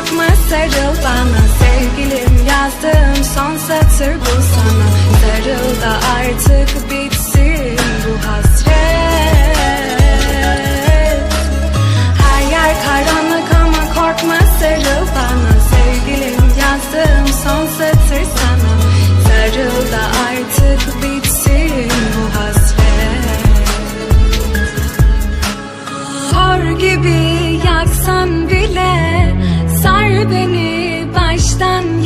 Korkma sarıl bana. Sevgilim Yazdığım son satır bu. beni baştan